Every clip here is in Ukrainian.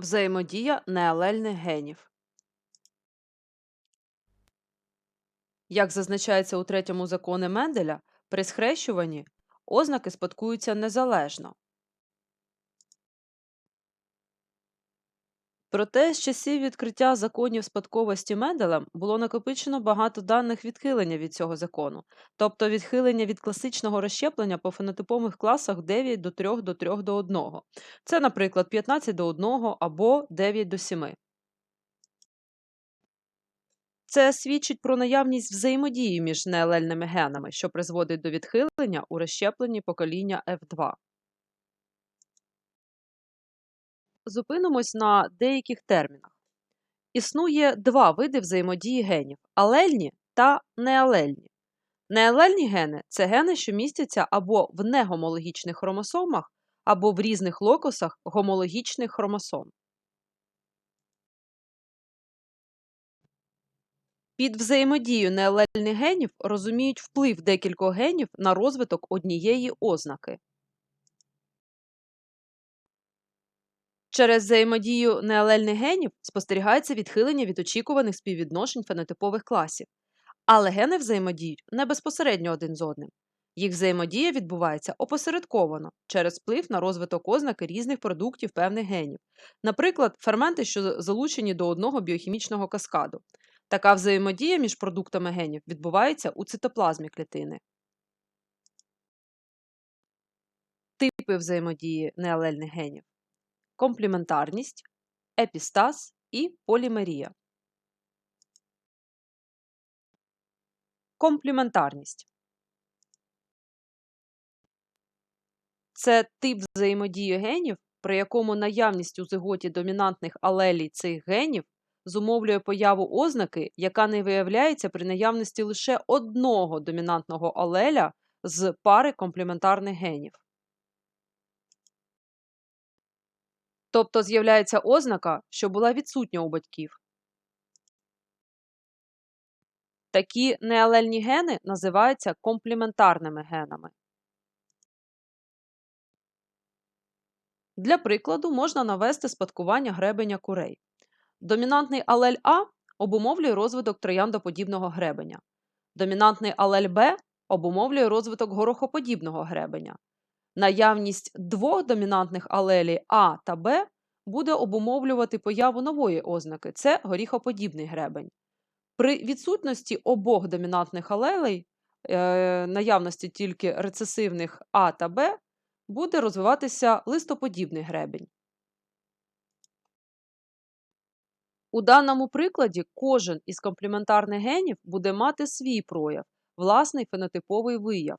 Взаємодія неалельних генів. Як зазначається у третьому законі Менделя, при схрещуванні ознаки спадкуються незалежно. Проте з часів відкриття законів спадковості Менделем було накопичено багато даних відхилення від цього закону, тобто відхилення від класичного розщеплення по фенотипових класах 9 до 3 до 3 до 1. Це, наприклад, 15 до 1 або 9 до 7. Це свідчить про наявність взаємодії між неалельними генами, що призводить до відхилення у розщепленні покоління F2. Зупинимось на деяких термінах. Існує два види взаємодії генів алельні та неалельні. Неалельні гени це гени, що містяться або в негомологічних хромосомах, або в різних локусах гомологічних хромосом. Під взаємодією неалельних генів розуміють вплив декількох генів на розвиток однієї ознаки. Через взаємодію неалельних генів спостерігається відхилення від очікуваних співвідношень фенотипових класів, але гени взаємодіють не безпосередньо один з одним. Їх взаємодія відбувається опосередковано через вплив на розвиток ознаки різних продуктів певних генів, наприклад, ферменти, що залучені до одного біохімічного каскаду. Така взаємодія між продуктами генів відбувається у цитоплазмі клітини. Типи взаємодії неалельних генів комплементарність, епістаз і полімерія. Комплементарність це тип взаємодії генів, при якому наявність у зиготі домінантних алелій цих генів зумовлює появу ознаки, яка не виявляється при наявності лише одного домінантного алеля з пари комплементарних генів. Тобто з'являється ознака, що була відсутня у батьків. Такі неалельні гени називаються комплементарними генами. Для прикладу можна навести спадкування гребеня курей. Домінантний алель А обумовлює розвиток трояндоподібного гребеня. Домінантний алель Б обумовлює розвиток горохоподібного гребеня. Наявність двох домінантних алелій А та Б буде обумовлювати появу нової ознаки це горіхоподібний гребень. При відсутності обох домінантних алелей, е, наявності тільки рецесивних А та Б, буде розвиватися листоподібний гребень. У даному прикладі кожен із комплементарних генів буде мати свій прояв, власний фенотиповий вияв.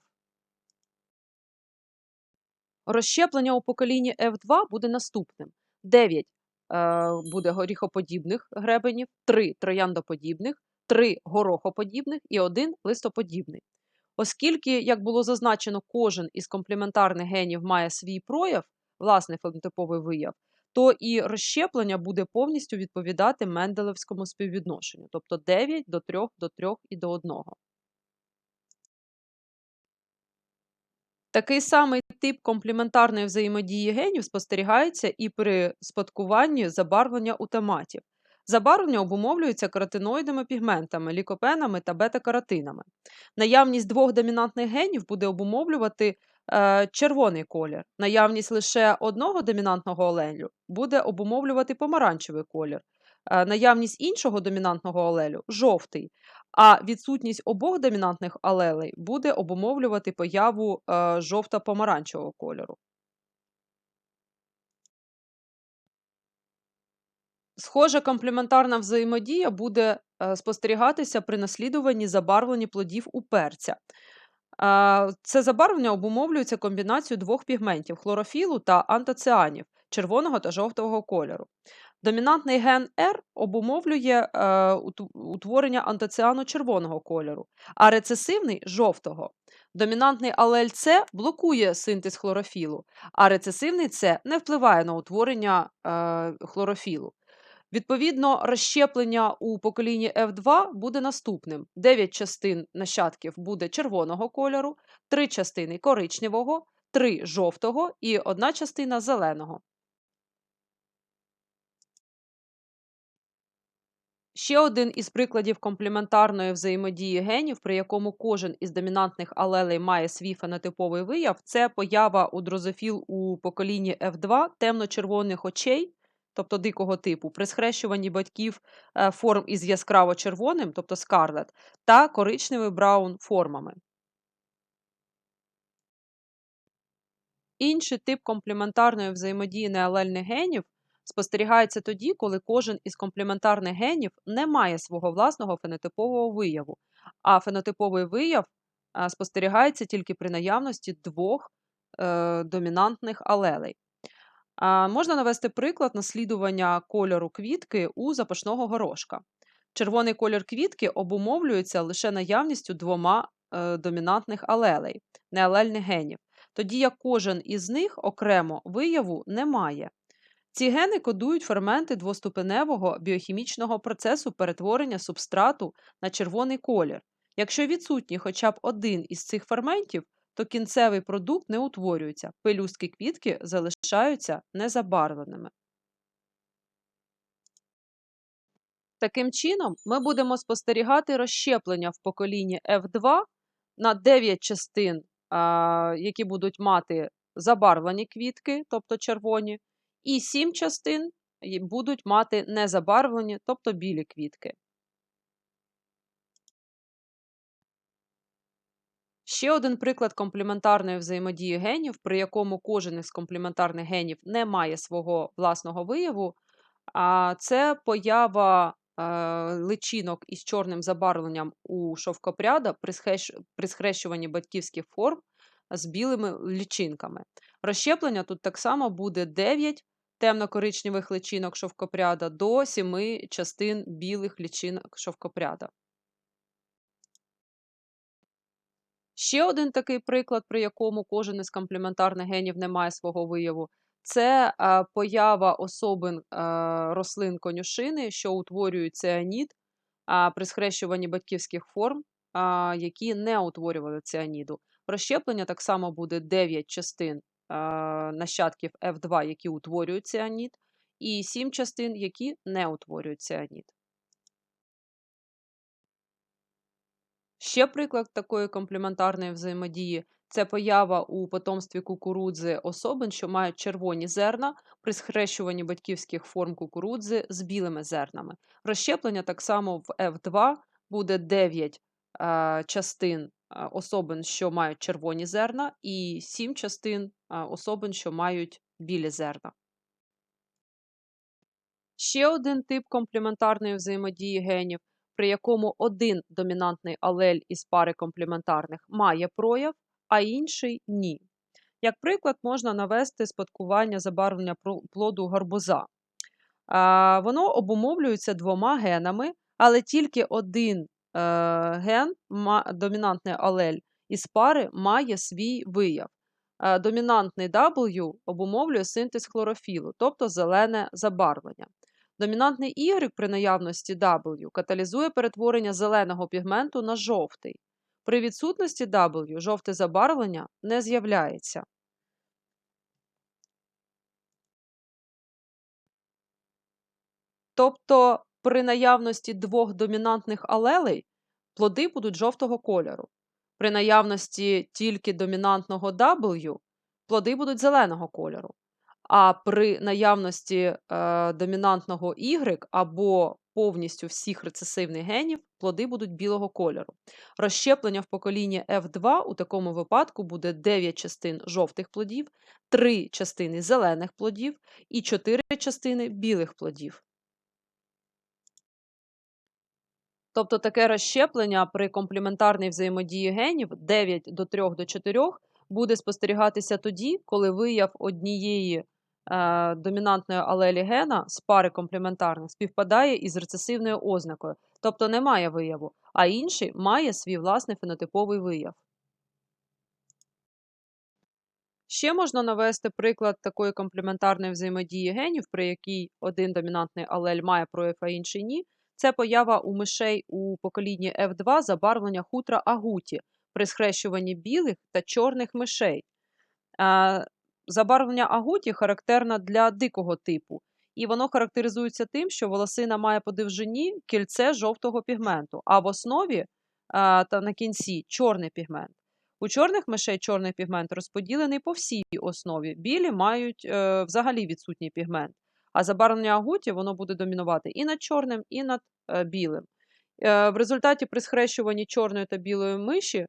Розщеплення у поколінні F2 буде наступним: 9 е, буде горіхоподібних гребенів, 3 трояндоподібних, 3 горохоподібних і 1 листоподібний. Оскільки, як було зазначено, кожен із комплементарних генів має свій прояв, власний фенотиповий вияв, то і розщеплення буде повністю відповідати Менделевському співвідношенню, тобто 9 до 3 до 3 і до 1. Такий самий тип комплементарної взаємодії генів спостерігається і при спадкуванні забарвлення у томатів. Забарвлення обумовлюється каротиноїдними пігментами, лікопенами та бета-каротинами. Наявність двох домінантних генів буде обумовлювати е, червоний колір. Наявність лише одного домінантного оленю буде обумовлювати помаранчевий колір. Е, наявність іншого домінантного алелю жовтий, а відсутність обох домінантних алелей буде обумовлювати появу е, жовто-помаранчевого кольору. Схожа комплементарна взаємодія буде е, спостерігатися при наслідуванні забарвлення плодів у перця. Це забарвлення обумовлюється комбінацією двох пігментів хлорофілу та антоціанів червоного та жовтого кольору. Домінантний ген R обумовлює е, утворення антоціану червоного кольору, а рецесивний жовтого. Домінантний алель С блокує синтез хлорофілу, а рецесивний С не впливає на утворення е, хлорофілу. Відповідно, розщеплення у поколінні F2 буде наступним: 9 частин нащадків буде червоного кольору, 3 частини коричневого, 3 жовтого і 1 частина зеленого. Ще один із прикладів комплементарної взаємодії генів, при якому кожен із домінантних алелей має свій фенотиповий вияв, це поява у дрозофіл у поколінні F2 темно-червоних очей, тобто дикого типу, при схрещуванні батьків е, форм із яскраво-червоним, тобто скарлет, та коричневий браун формами. Інший тип комплементарної взаємодії неалельних генів спостерігається тоді, коли кожен із комплементарних генів не має свого власного фенотипового вияву, а фенотиповий вияв спостерігається тільки при наявності двох е, домінантних алелей. А, можна навести приклад наслідування кольору квітки у запашного горошка. Червоний колір квітки обумовлюється лише наявністю двома е, домінантних алелей, неалельних генів, тоді як кожен із них окремо вияву не має. Ці гени кодують ферменти двоступеневого біохімічного процесу перетворення субстрату на червоний колір. Якщо відсутній хоча б один із цих ферментів, то кінцевий продукт не утворюється, пелюстки квітки залишаються незабарвленими. Таким чином, ми будемо спостерігати розщеплення в поколінні F2 на 9 частин, які будуть мати забарвлені квітки, тобто червоні, і 7 частин будуть мати незабарвлені, тобто білі квітки. Ще один приклад комплементарної взаємодії генів, при якому кожен із комплементарних генів не має свого власного вияву, а це поява е, личинок із чорним забарвленням у шовкопряда при схрещуванні батьківських форм з білими лічинками. Розщеплення тут так само буде 9 темно-коричневих личинок шовкопряда до 7 частин білих лічинок шовкопряда. Ще один такий приклад, при якому кожен із комплементарних генів не має свого вияву, це поява особин рослин конюшини, що утворюють ціанід при схрещуванні батьківських форм, які не утворювали ціаніду. Розщеплення так само буде 9 частин нащадків F2, які утворюють ціанід, і 7 частин, які не утворюють ціанід. Ще приклад такої комплементарної взаємодії це поява у потомстві кукурудзи особин, що мають червоні зерна при схрещуванні батьківських форм кукурудзи з білими зернами. Розщеплення так само в F2 буде 9 е, частин особин, що мають червоні зерна, і 7 частин особин, що мають білі зерна. Ще один тип комплементарної взаємодії генів, при якому один домінантний алель із пари комплементарних має прояв, а інший ні. Як приклад, можна навести спадкування забарвлення плоду гарбуза. Воно обумовлюється двома генами, але тільки один е, ген, домінантний алель із пари має свій вияв. Е, домінантний W обумовлює синтез хлорофілу, тобто зелене забарвлення. Домінантний Y при наявності W каталізує перетворення зеленого пігменту на жовтий. При відсутності W жовте забарвлення не з'являється. Тобто при наявності двох домінантних алелей плоди будуть жовтого кольору. При наявності тільки домінантного W плоди будуть зеленого кольору. А при наявності е, домінантного Y або повністю всіх рецесивних генів плоди будуть білого кольору. Розщеплення в поколінні F2 у такому випадку буде 9 частин жовтих плодів, 3 частини зелених плодів і 4 частини білих плодів. Тобто таке розщеплення при комплементарній взаємодії генів 9 до 3 до 4 буде спостерігатися тоді, коли вияв однієї е, домінантної алелі гена з пари комплементарних співпадає із рецесивною ознакою, тобто немає вияву, а інший має свій власний фенотиповий вияв. Ще можна навести приклад такої комплементарної взаємодії генів, при якій один домінантний алель має прояв, а інший ні. Це поява у мишей у поколінні F2 забарвлення хутра агуті при схрещуванні білих та чорних мишей. Забарвлення агуті характерне для дикого типу, І воно характеризується тим, що волосина має по довжині кільце жовтого пігменту, а в основі та на кінці чорний пігмент. У чорних мишей чорний пігмент розподілений по всій основі. Білі мають е, взагалі відсутній пігмент. А забарвлення агутів воно буде домінувати і над чорним, і над е, білим. Е, в результаті при схрещуванні чорної та білої миші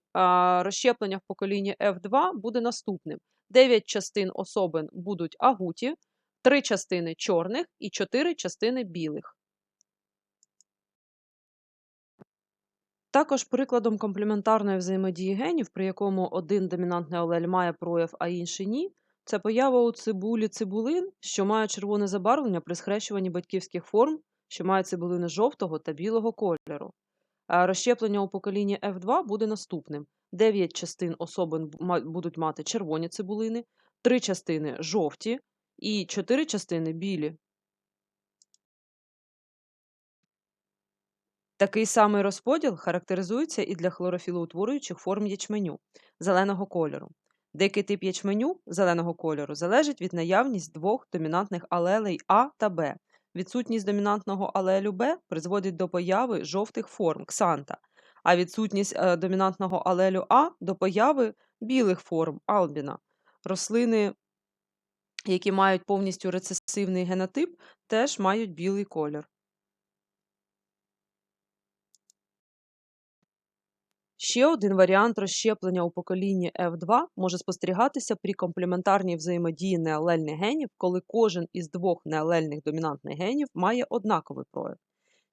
розщеплення в поколінні F2 буде наступним: 9 частин особин будуть агуті, 3 частини чорних і 4 частини білих. Також прикладом комплементарної взаємодії генів, при якому один домінантний алель має прояв, а інший ні, це поява у цибулі цибулин, що має червоне забарвлення при схрещуванні батьківських форм, що мають цибулини жовтого та білого кольору. А розщеплення у поколінні F2 буде наступним: 9 частин особин будуть мати червоні цибулини, 3 частини жовті і 4 частини білі. Такий самий розподіл характеризується і для хлорофілоутворюючих форм ячменю зеленого кольору. Деякий тип ячменю зеленого кольору залежить від наявність двох домінантних алелей А та Б. Відсутність домінантного алелю Б призводить до появи жовтих форм ксанта, а відсутність е, домінантного алелю А до появи білих форм албіна. Рослини, які мають повністю рецесивний генотип, теж мають білий колір. Ще один варіант розщеплення у поколінні F2 може спостерігатися при комплементарній взаємодії неалельних генів, коли кожен із двох неалельних домінантних генів має однаковий прояв.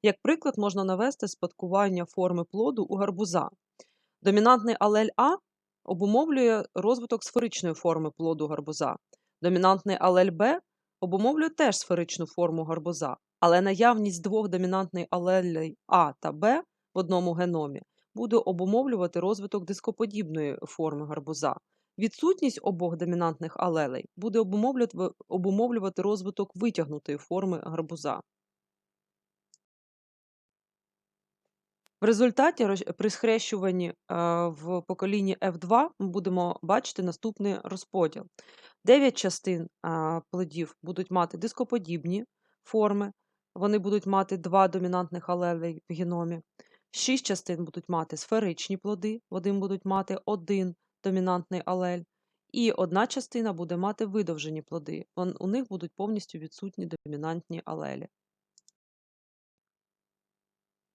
Як приклад можна навести спадкування форми плоду у гарбуза. Домінантний алель А обумовлює розвиток сферичної форми плоду гарбуза. Домінантний алель Б обумовлює теж сферичну форму гарбуза, але наявність двох домінантних алелей А та Б в одному геномі буде обумовлювати розвиток дископодібної форми гарбуза. Відсутність обох домінантних алелей буде обумовлювати, розвиток витягнутої форми гарбуза. В результаті при схрещуванні е, в поколінні F2 ми будемо бачити наступний розподіл. 9 частин е, плодів будуть мати дископодібні форми, вони будуть мати два домінантних алелей в геномі. 6 частин будуть мати сферичні плоди, вони будуть мати один домінантний алель, і одна частина буде мати видовжені плоди. У них будуть повністю відсутні домінантні алелі.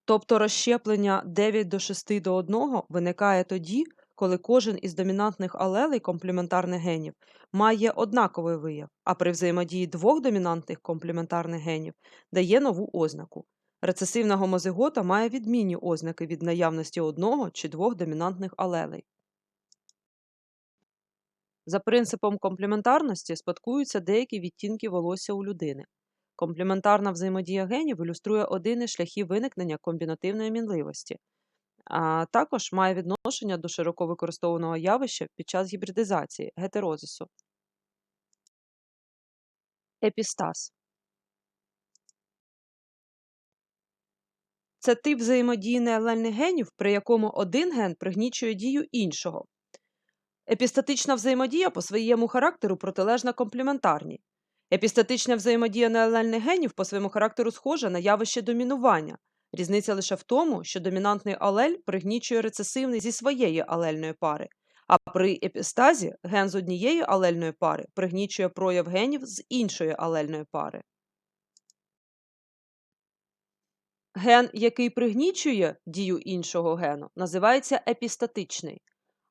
Тобто розщеплення 9 до 6 до 1 виникає тоді, коли кожен із домінантних алелей комплементарних генів має однаковий вияв, а при взаємодії двох домінантних комплементарних генів дає нову ознаку. Рецесивна гомозигота має відмінні ознаки від наявності одного чи двох домінантних алелей. За принципом комплементарності спадкуються деякі відтінки волосся у людини. Комплементарна взаємодія генів ілюструє один із шляхів виникнення комбінативної мінливості, а також має відношення до широко використовуваного явища під час гібридизації гетерозису. Епістаз це тип взаємодії неалельних генів, при якому один ген пригнічує дію іншого. Епістатична взаємодія по своєму характеру протилежна комплементарній. Епістатична взаємодія неалельних генів по своєму характеру схожа на явище домінування. Різниця лише в тому, що домінантний алель пригнічує рецесивний зі своєї алельної пари, а при епістазі ген з однієї алельної пари пригнічує прояв генів з іншої алельної пари. Ген, який пригнічує дію іншого гену, називається епістатичний,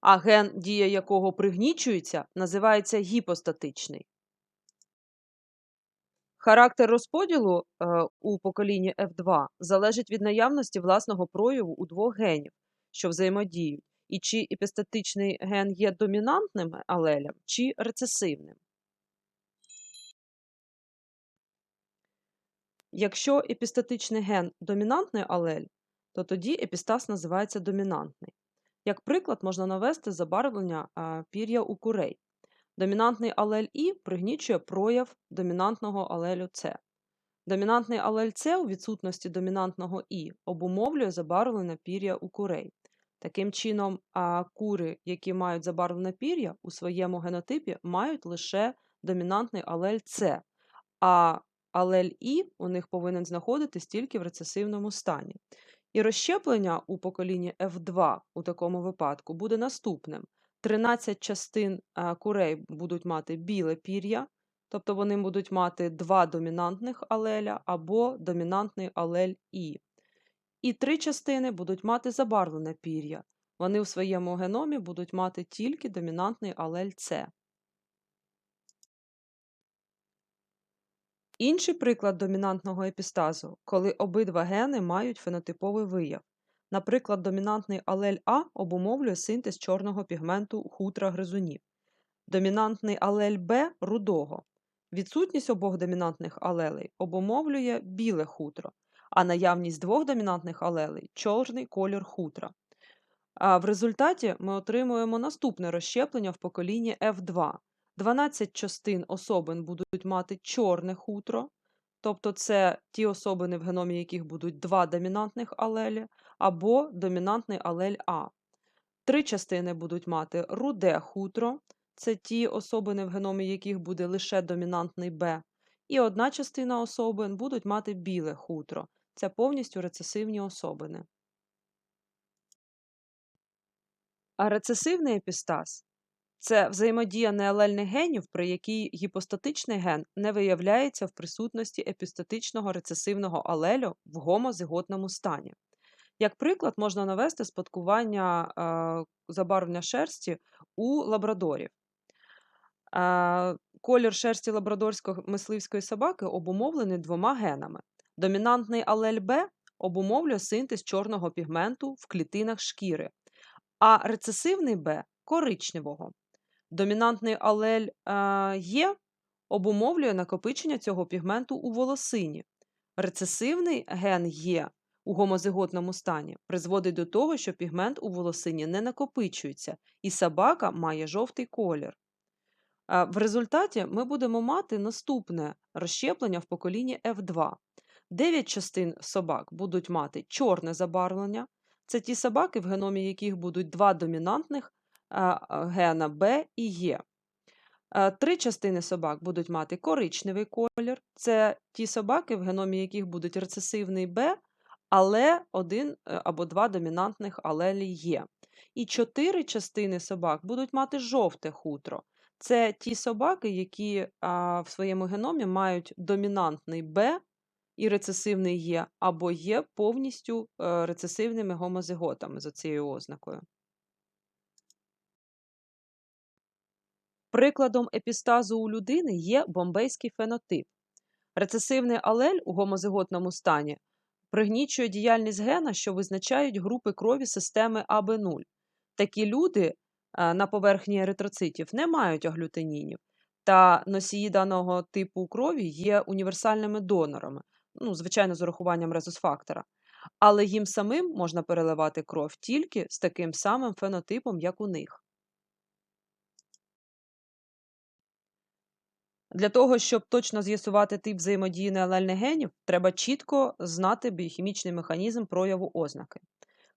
а ген, дія якого пригнічується, називається гіпостатичний. Характер розподілу е, у поколінні F2 залежить від наявності власного прояву у двох генів, що взаємодіють, і чи епістатичний ген є домінантним алелем, чи рецесивним. Якщо епістатичний ген домінантний алель, то тоді епістаз називається домінантний. Як приклад можна навести забарвлення пір'я у курей. Домінантний алель І пригнічує прояв домінантного алелю С. Домінантний алель С у відсутності домінантного І обумовлює забарвлення пір'я у курей. Таким чином, кури, які мають забарвлене пір'я, у своєму генотипі мають лише домінантний алель С, а алель І у них повинен знаходитись тільки в рецесивному стані. І розщеплення у поколінні F2 у такому випадку буде наступним: 13 частин е, курей будуть мати біле пір'я, тобто вони будуть мати два домінантних алеля або домінантний алель І. І три частини будуть мати забарвлене пір'я. Вони у своєму геномі будуть мати тільки домінантний алель С. Інший приклад домінантного епістазу, коли обидва гени мають фенотиповий вияв. Наприклад, домінантний алель А обумовлює синтез чорного пігменту хутра гризунів, домінантний алель Б рудого. Відсутність обох домінантних алелей обумовлює біле хутро, а наявність двох домінантних алелей чорний колір хутра. А в результаті ми отримуємо наступне розщеплення в поколінні F2. 12 частин особин будуть мати чорне хутро, тобто це ті особини, в геномі яких будуть два домінантних алелі або домінантний алель А. Три частини будуть мати руде хутро, це ті особини, в геномі яких буде лише домінантний Б. І одна частина особин будуть мати біле хутро, це повністю рецесивні особини. А рецесивний епістаз це взаємодія неалельних генів, при якій гіпостатичний ген не виявляється в присутності епістатичного рецесивного алелю в гомозиготному стані. Як приклад, можна навести спадкування е, забарвлення шерсті у лабрадорів. Е, колір шерсті лабрадорської мисливської собаки обумовлений двома генами. Домінантний алель Б обумовлює синтез чорного пігменту в клітинах шкіри, а рецесивний Б коричневого. Домінантний алель Е обумовлює накопичення цього пігменту у волосині. Рецесивний ген Е у гомозиготному стані призводить до того, що пігмент у волосині не накопичується, і собака має жовтий колір. В результаті ми будемо мати наступне розщеплення в поколінні F2. Дев'ять частин собак будуть мати чорне забарвлення. Це ті собаки, в геномі яких будуть два домінантних гена Б і Е. Три частини собак будуть мати коричневий колір. Це ті собаки, в геномі яких будуть рецесивний Б, але один е, або два домінантних алелі є. І чотири частини собак будуть мати жовте хутро. Це ті собаки, які а, в своєму геномі мають домінантний Б і рецесивний Є, або є повністю е, рецесивними гомозиготами за цією ознакою. Прикладом епістазу у людини є бомбейський фенотип. Рецесивний алель у гомозиготному стані пригнічує діяльність гена, що визначають групи крові системи АБ0. Такі люди е, на поверхні еритроцитів не мають аглютинінів, та носії даного типу крові є універсальними донорами, ну, звичайно, з урахуванням резус-фактора. Але їм самим можна переливати кров тільки з таким самим фенотипом, як у них. Для того, щоб точно з'ясувати тип взаємодії неалельних генів, треба чітко знати біохімічний механізм прояву ознаки.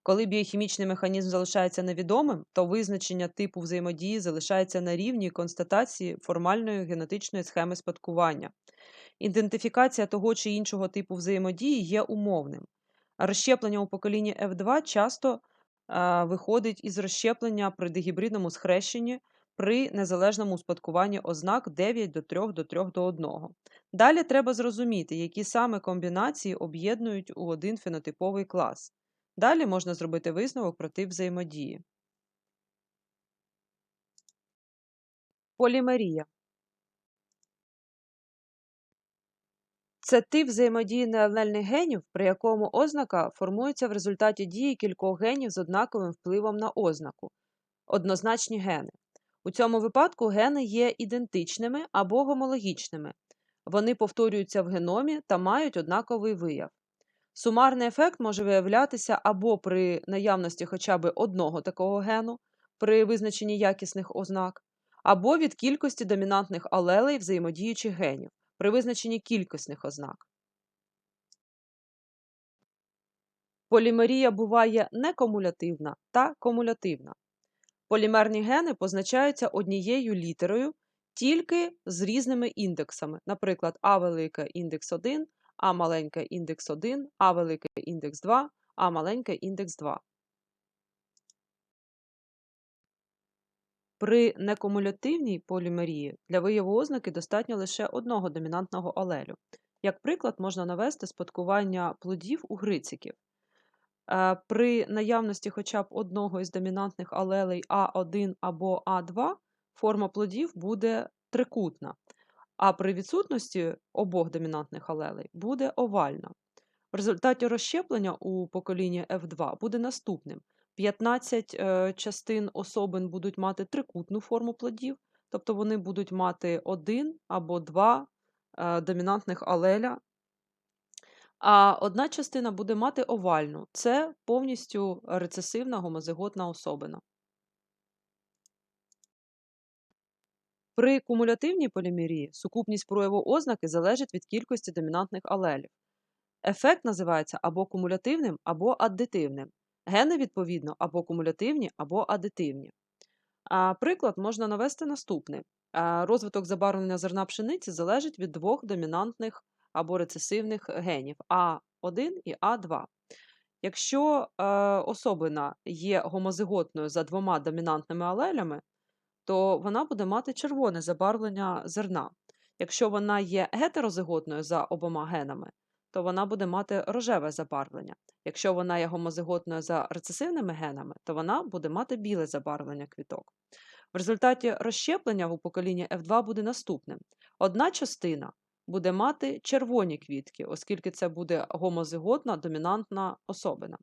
Коли біохімічний механізм залишається невідомим, то визначення типу взаємодії залишається на рівні констатації формальної генетичної схеми спадкування. Ідентифікація того чи іншого типу взаємодії є умовним. Розщеплення у поколінні F2 часто е, виходить із розщеплення при дегібридному схрещенні при незалежному успадкуванні ознак 9 до 3 до 3 до 1. Далі треба зрозуміти, які саме комбінації об'єднують у один фенотиповий клас. Далі можна зробити висновок про тип взаємодії. Полімерія. Це тип взаємодії неалельних генів, при якому ознака формується в результаті дії кількох генів з однаковим впливом на ознаку однозначні гени. У цьому випадку гени є ідентичними або гомологічними. Вони повторюються в геномі та мають однаковий вияв. Сумарний ефект може виявлятися або при наявності хоча б одного такого гену при визначенні якісних ознак, або від кількості домінантних алелей взаємодіючих генів при визначенні кількісних ознак. Полімерія буває некумулятивна та кумулятивна. Полімерні гени позначаються однією літерою тільки з різними індексами. Наприклад, А велике індекс 1, А маленьке індекс 1, А велике індекс 2, А маленьке індекс 2. При некумулятивній полімерії для вияву ознаки достатньо лише одного домінантного алелю. Як приклад, можна навести спадкування плодів у грициків. Е, При наявності хоча б одного із домінантних алелей А1 або А2 форма плодів буде трикутна, а при відсутності обох домінантних алелей буде овальна. В результаті розщеплення у поколінні F2 буде наступним: 15 е, частин особин будуть мати трикутну форму плодів, тобто вони будуть мати один або два е, домінантних алеля. А одна частина буде мати овальну це повністю рецесивна гомозиготна особина. При кумулятивній полімерії сукупність прояву ознаки залежить від кількості домінантних алелів. Ефект називається або кумулятивним, або аддитивним. Гени, відповідно, або кумулятивні, або аддитивні. А, Приклад можна навести наступний. Розвиток забарвлення зерна пшениці залежить від двох домінантних або рецесивних генів А1 і А2. Якщо е, особина є гомозиготною за двома домінантними алелями, то вона буде мати червоне забарвлення зерна. Якщо вона є гетерозиготною за обома генами, то вона буде мати рожеве забарвлення. Якщо вона є гомозиготною за рецесивними генами, то вона буде мати біле забарвлення квіток. В результаті розщеплення у поколінні F2 буде наступним: одна частина буде мати червоні квітки, оскільки це буде гомозиготна домінантна особина.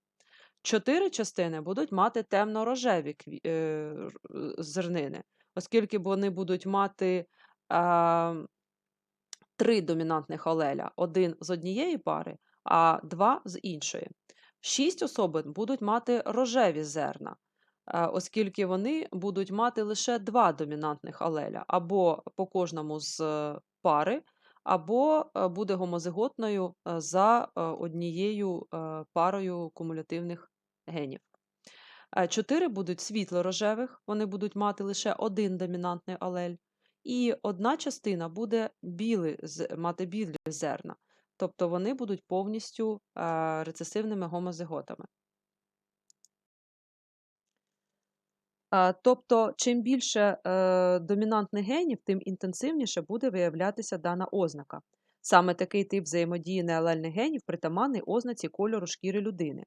Чотири частини будуть мати темно-рожеві е, зернини, оскільки вони будуть мати е, три домінантних алеля: один з однієї пари, а два з іншої. Шість особин будуть мати рожеві зерна, е, оскільки вони будуть мати лише два домінантних алеля, або по кожному з пари, або е, буде гомозиготною е, за однією парою кумулятивних генів. Чотири будуть світло-рожевих, вони будуть мати лише один домінантний алель, і одна частина буде біли, мати білі зерна, тобто вони будуть повністю рецесивними гомозиготами. Тобто, чим більше е, домінантних генів, тим інтенсивніше буде виявлятися дана ознака. Саме такий тип взаємодії неалельних генів притаманний ознаці кольору шкіри людини.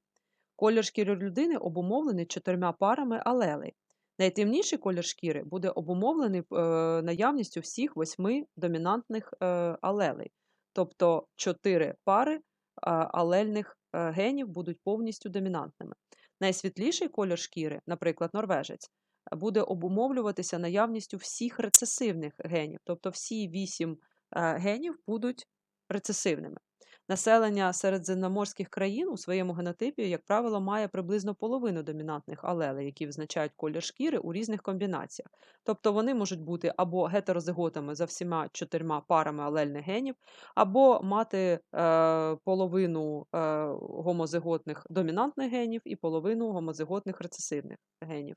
Колір шкіри людини обумовлений чотирма парами алелей. Найтемніший колір шкіри буде обумовлений е, наявністю всіх восьми домінантних е, алелей. Тобто чотири пари алельних генів будуть повністю домінантними. Найсвітліший колір шкіри, наприклад, норвежець, буде обумовлюватися наявністю всіх рецесивних генів, тобто всі вісім е, генів будуть рецесивними. Населення середземноморських країн у своєму генотипі, як правило, має приблизно половину домінантних алелей, які визначають колір шкіри у різних комбінаціях. Тобто вони можуть бути або гетерозиготами за всіма чотирма парами алельних генів, або мати е, половину е, гомозиготних домінантних генів і половину гомозиготних рецесивних генів.